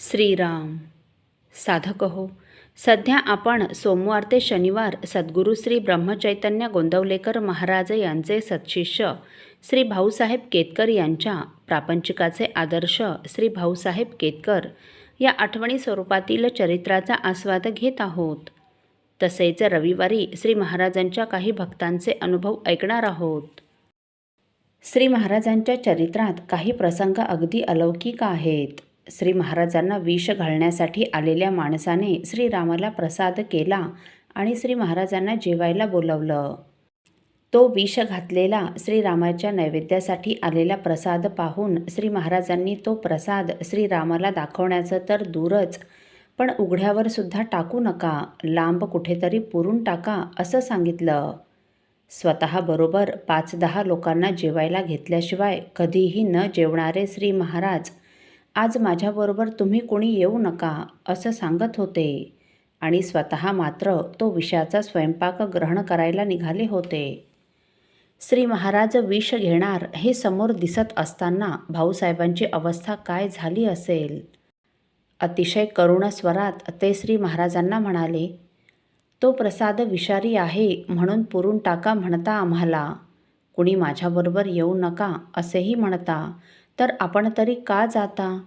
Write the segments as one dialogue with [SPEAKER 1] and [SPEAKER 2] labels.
[SPEAKER 1] श्रीराम साधक हो सध्या आपण सोमवार ते शनिवार सद्गुरू श्री ब्रह्मचैतन्य गोंदवलेकर महाराज यांचे सत्शिष्य श्री भाऊसाहेब केतकर यांच्या प्रापंचिकाचे आदर्श श्री भाऊसाहेब केतकर या आठवणी स्वरूपातील चरित्राचा आस्वाद घेत आहोत. तसेच रविवारी श्री महाराजांच्या काही भक्तांचे अनुभव ऐकणार आहोत. श्री महाराजांच्या चरित्रात काही प्रसंग अगदी अलौकिक आहेत. श्री महाराजांना विष घालण्यासाठी आलेल्या माणसाने श्रीरामाला प्रसाद केला आणि श्री महाराजांना जेवायला बोलवलं. तो विष घातलेला श्रीरामाच्या नैवेद्यासाठी आलेला प्रसाद पाहून श्री महाराजांनी तो प्रसाद श्रीरामाला दाखवण्याचं तर दूरच पण उघड्यावर सुद्धा टाकू नका लांब कुठेतरी पुरून टाका असं सांगितलं. स्वतःबरोबर पाच दहा लोकांना जेवायला घेतल्याशिवाय कधीही न जेवणारे श्री महाराज आज माझ्याबरोबर तुम्ही कोणी येऊ नका असं सांगत होते. आणि स्वतः मात्र तो विषाचा स्वयंपाक ग्रहण करायला निघाले होते. श्री महाराज विष घेणार हे समोर दिसत असताना भाऊसाहेबांची अवस्था काय झाली असेल? अतिशय करुण स्वरात ते श्री महाराजांना म्हणाले तो प्रसाद विषारी आहे म्हणून पुरून टाका म्हणता आम्हाला. कुणी माझ्याबरोबर येऊ नका असेही म्हणता. तर आपण तरी का जाता?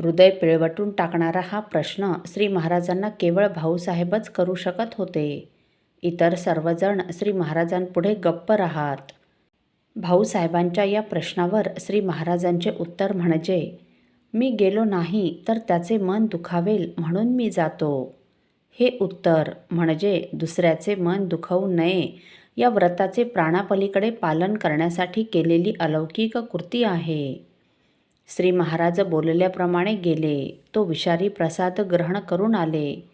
[SPEAKER 1] हृदय पिळवटून टाकणारा हा प्रश्न श्री महाराजांना केवळ भाऊसाहेबच करू शकत होते. इतर सर्वजण श्री महाराजांपुढे गप्प राहात. भाऊसाहेबांच्या या प्रश्नावर श्री महाराजांचे उत्तर म्हणजे मी गेलो नाही तर त्याचे मन दुखावेल म्हणून मी जातो. हे उत्तर म्हणजे दुसऱ्याचे मन दुखवू नये या व्रताचे प्राणापलीकडे पालन करण्यासाठी केलेली अलौकिक कृती आहे. श्री महाराज बोलल्याप्रमाणे गेले. तो विषारी प्रसाद ग्रहण करून आले.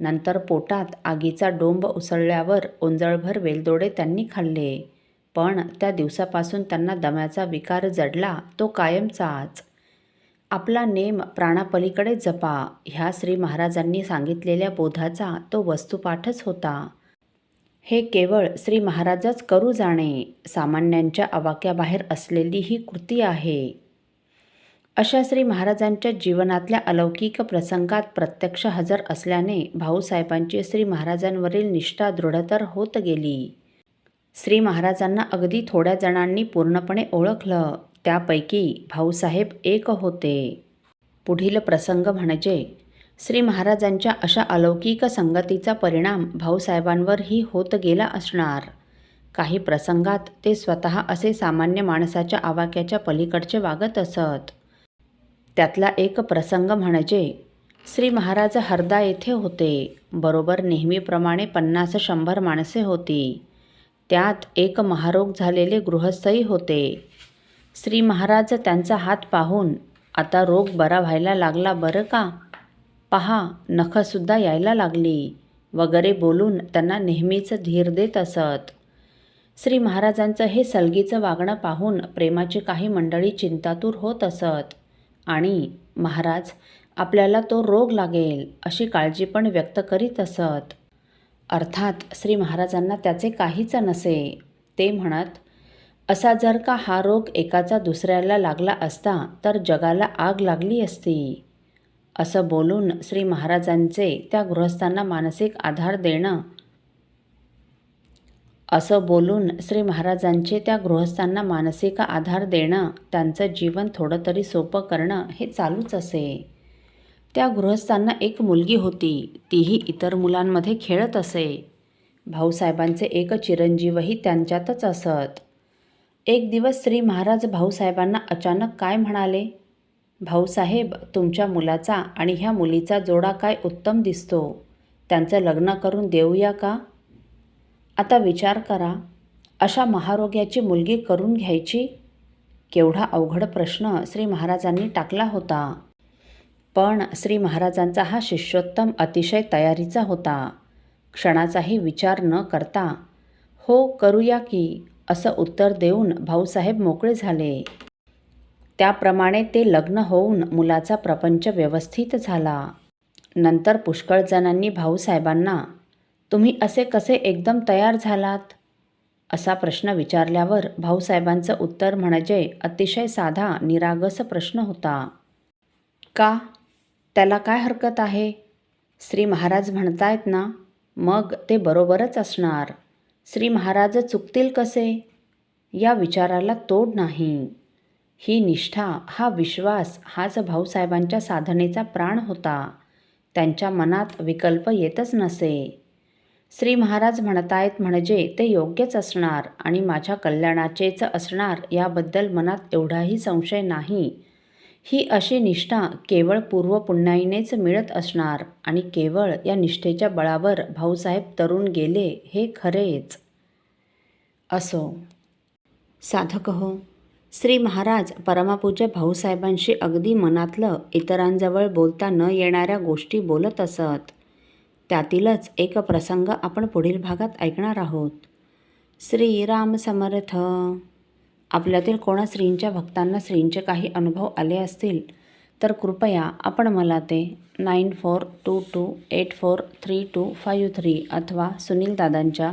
[SPEAKER 1] नंतर पोटात आगीचा डोंब उसळल्यावर ओंजळभर वेलदोडे त्यांनी खाल्ले. पण त्या दिवसापासून त्यांना दम्याचा विकार जडला. तो कायमचाच. आपला नेम प्राणापलीकडे जपा. ह्या श्री महाराजांनी सांगितलेल्या बोधाचा तो वस्तुपाठच होता. हे केवळ श्री महाराजच करू जाणे सामान्यांच्या आवाक्याबाहेर असलेली ही कृती आहे. अशा श्री महाराजांच्या जीवनातल्या अलौकिक प्रसंगात प्रत्यक्ष हजर असल्याने भाऊसाहेबांची श्री महाराजांवरील निष्ठा दृढतर होत गेली. श्री महाराजांना अगदी थोड्या जणांनी पूर्णपणे ओळखलं त्यापैकी भाऊसाहेब एक होते. पुढील प्रसंग म्हणजे श्री महाराजांच्या अशा अलौकिक संगतीचा परिणाम भाऊसाहेबांवरही होत गेला असणार. काही प्रसंगात ते स्वतः असे सामान्य माणसाच्या आवाक्याच्या पलीकडचे वागत असत. त्यातला एक प्रसंग म्हणजे श्री महाराज हरदा येथे होते. बरोबर नेहमीप्रमाणे पन्नास शंभर माणसे होती. त्यात एक महारोग झालेले गृहस्थही होते. श्री महाराज त्यांचा हात पाहून आता रोग बरा व्हायला लागला बरं का? पहा नखंसुद्धा यायला लागली. वगैरे बोलून त्यांना नेहमीच धीर देत असत. श्री महाराजांचं हे सलगीचं वागणं पाहून प्रेमाची काही मंडळी चिंतातूर होत असत. आणि महाराज आपल्याला तो रोग लागेल अशी काळजी पण व्यक्त करीत असत. अर्थात श्री महाराजांना त्याचे काहीच नसे. ते म्हणत असा जर का हा रोग एकाचा दुसऱ्याला लागला असता तर जगाला आग लागली असती. असं बोलून श्री महाराजांचे त्या गृहस्थांना मानसिक आधार देणं. असं बोलून श्री महाराजांचे त्या गृहस्थांना मानसिक आधार देणं त्यांचं जीवन थोडं तरी सोपं करणं हे चालूच असे. त्या गृहस्थांना एक मुलगी होती तीही इतर मुलांमध्ये खेळत असे. भाऊसाहेबांचे एक चिरंजीवही त्यांच्यातच असत. एक दिवस श्री महाराज भाऊसाहेबांना अचानक काय म्हणाले? भाऊसाहेब तुमच्या मुलाचा आणि ह्या मुलीचा जोडा काय उत्तम दिसतो? त्यांचं लग्न करून देऊया का? आता विचार करा अशा महारोग्याची मुलगी करून घ्यायची? केवढा अवघड प्रश्न श्री महाराजांनी टाकला होता. पण श्री महाराजांचा हा शिष्योत्तम अतिशय तयारीचा होता. क्षणाचाही विचार न करता हो करूया की असं उत्तर देऊन भाऊसाहेब मोकळे झाले. त्याप्रमाणे ते लग्न होऊन मुलाचा प्रपंच व्यवस्थित झाला. नंतर पुष्कळ जणांनी भाऊसाहेबांना तुम्ही असे कसे एकदम तयार झालात? असा प्रश्न विचारल्यावर भाऊसाहेबांचं उत्तर म्हणजे अतिशय साधा निरागस प्रश्न होता. का? त्याला काय हरकत आहे? श्री महाराज म्हणतायत ना मग ते बरोबरच असणार. श्री महाराज चुकतील कसे या विचाराला तोड नाही. ही निष्ठा हा विश्वास हाच भाऊसाहेबांच्या साधनेचा प्राण होता. त्यांच्या मनात विकल्प येतच नसे. श्री महाराज म्हणतायत म्हणजे ते योग्यच असणार आणि माझ्या कल्याणाचेच असणार याबद्दल मनात एवढाही संशय नाही. ही अशी निष्ठा केवळ पूर्वपुण्याईनेच मिळत असणार आणि केवळ या निष्ठेच्या बळावर भाऊसाहेब तरुण गेले हे खरेच. असो. साधक हो. श्री महाराज परमापूज्य भाऊसाहेबांशी अगदी मनातलं इतरांजवळ बोलता न येणाऱ्या गोष्टी बोलत असत. त्यातीलच एक प्रसंग आपण पुढील भागात ऐकणार आहोत. श्रीराम समर्थ. आपल्यातील कोणा श्रींच्या भक्तांना श्रींचे काही अनुभव आले असतील तर कृपया आपण मला ते nine four two two eight four three two five three अथवा सुनील दादांच्या